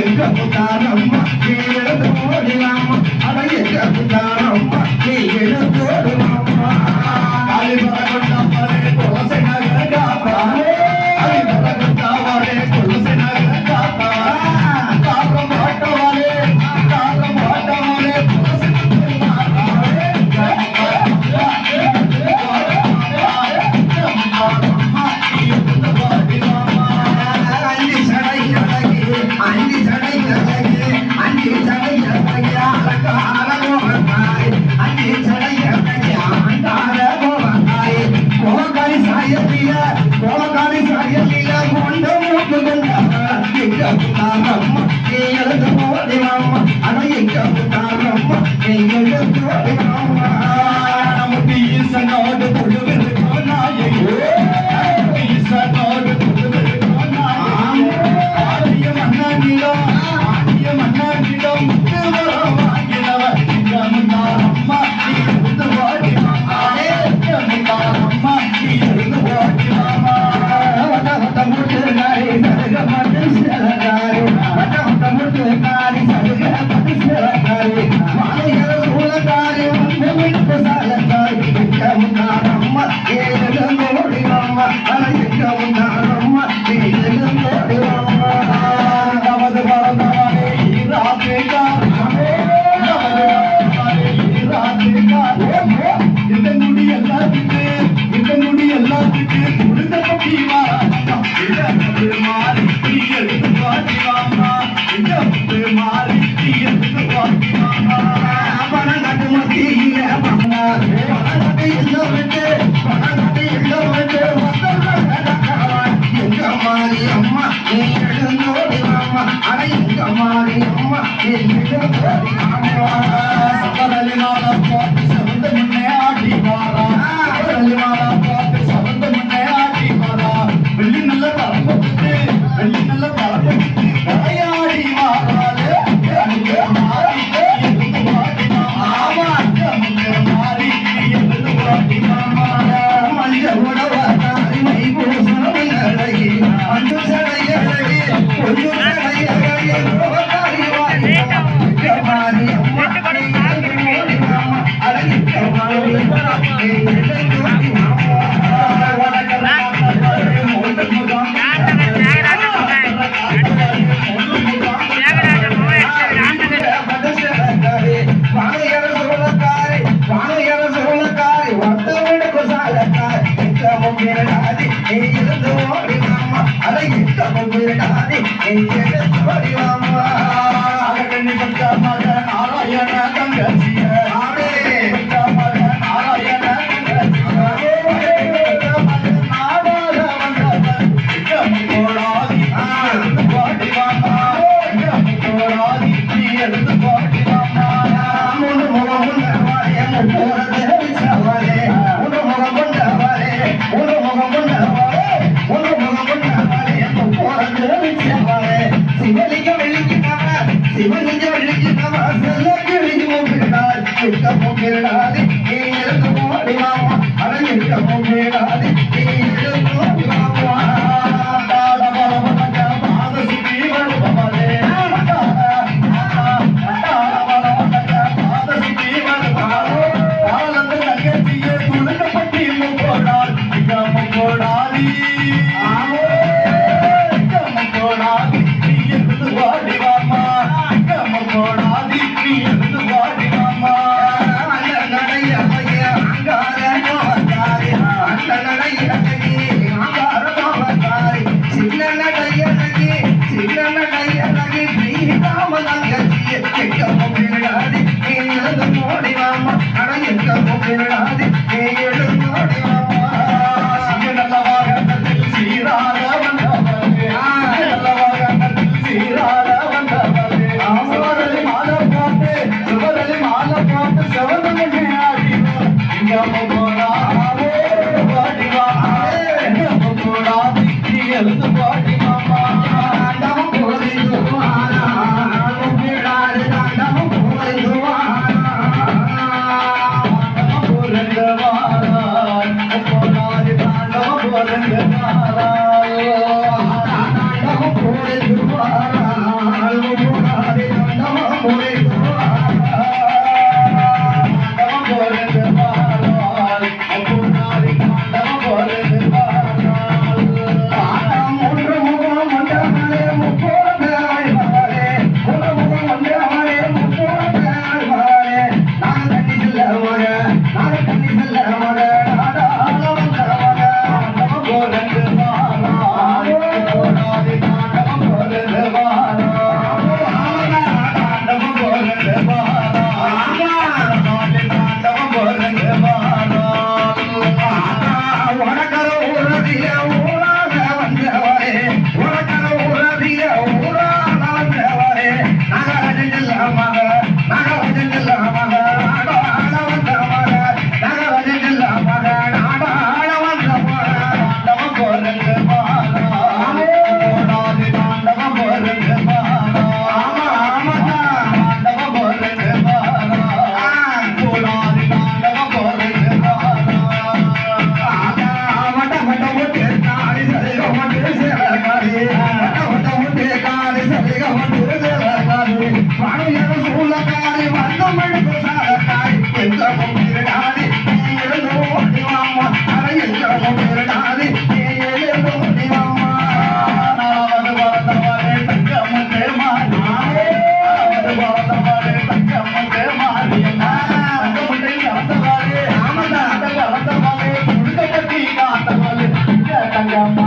எங்க புத்தாரம்மா நீ எழுந்து ஓடினாம்மா எங்க புத்தாரம் புத்தாரம்மா Thank you.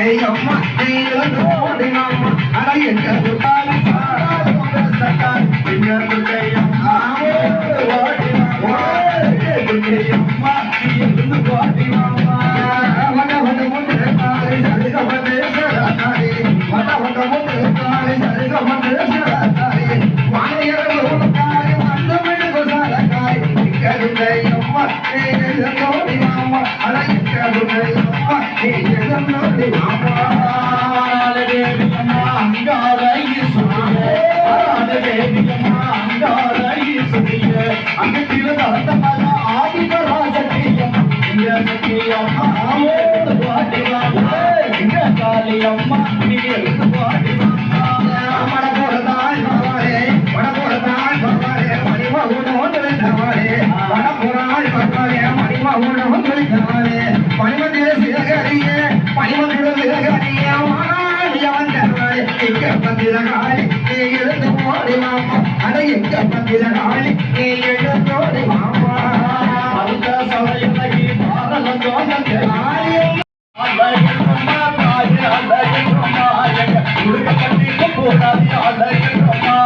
ஏயம்மா நீல கோடினம்மா அட எங்க சுத்தாலி சாரா சக்காரி எங்க குட்டையம்மா ஓடிமா ஓடி குட்டையம்மா நீ கோடிமா வட வட முன்னே பாரி சடுக வந்தே சடாரி வட வட முன்னே பாரி சடுக வந்தே சடாரி வாழையரோ காரி வந்த விடு கோசாலக்காய் கருடையம்மா நீல கோடிமா அட எங்க குட்டையம்மா நீ எல்லாம் நோடி சொல்லம்மா நீங்கள் பாடி பணிமந்திர சிறகரிய பணிமந்திர சிறகரிய மாறியவன் தருவாய். எங்க பந்திர காலை நீ எழுந்து போடி மாமா அட எங்க பந்திர காலை நீ எழுந்து போடி மாமா அந்த சமயத்தை பாரகம் தோன்றது ஆரியம் அழகின்றமா எங்க முழுக்க கட்டிக்க போராடி அழகின்றமா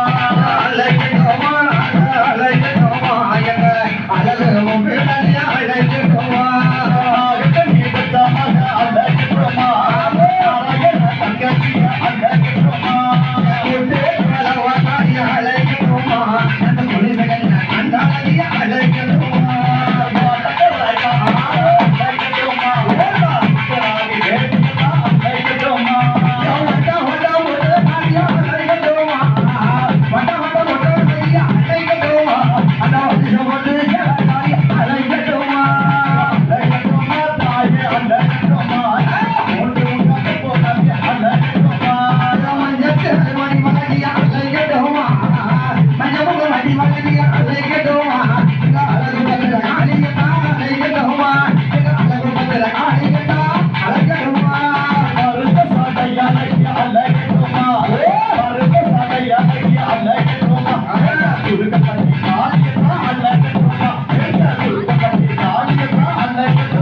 Thank you.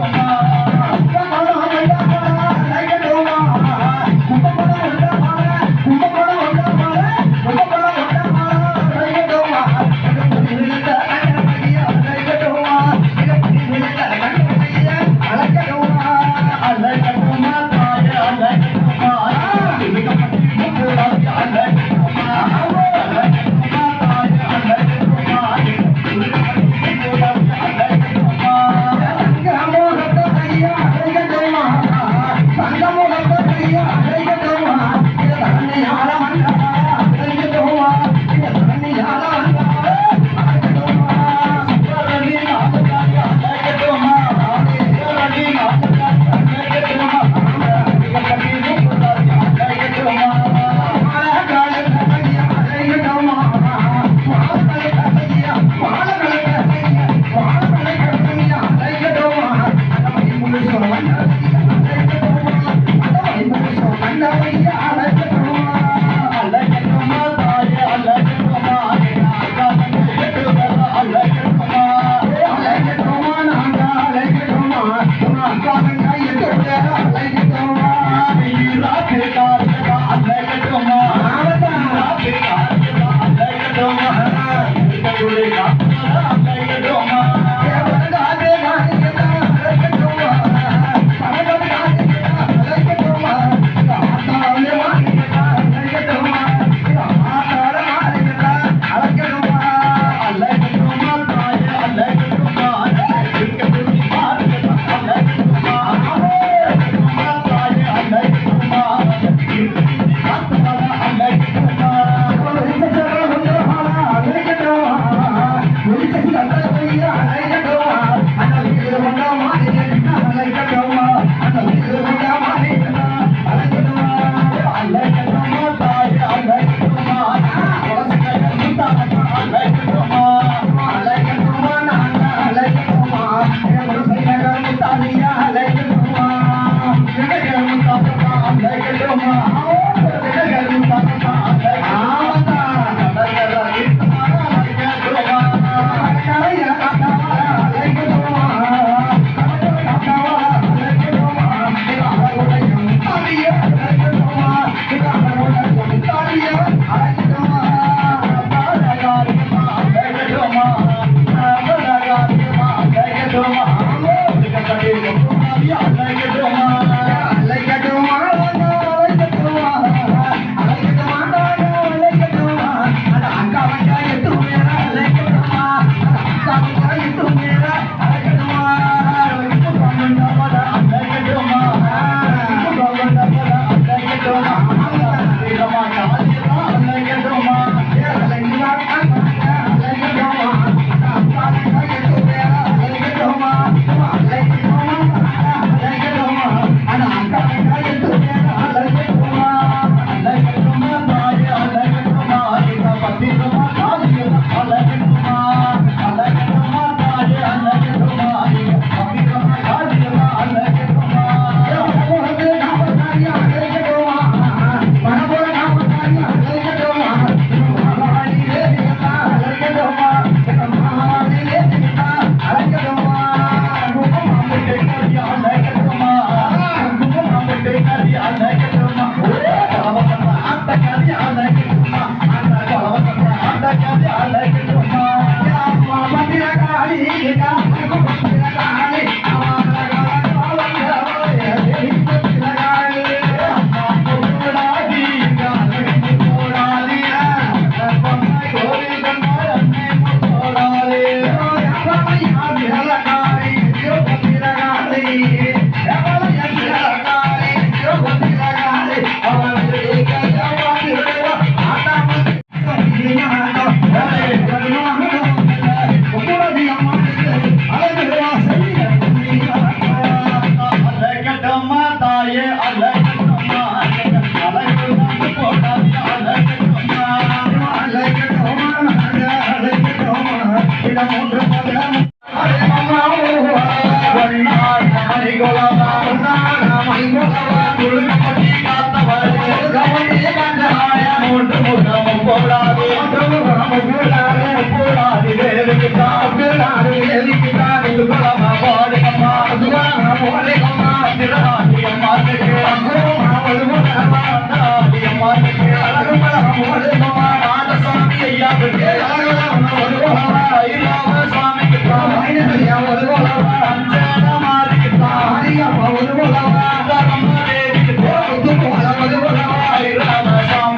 ಕಾಲದಲ್ಲಿ ನೈಜ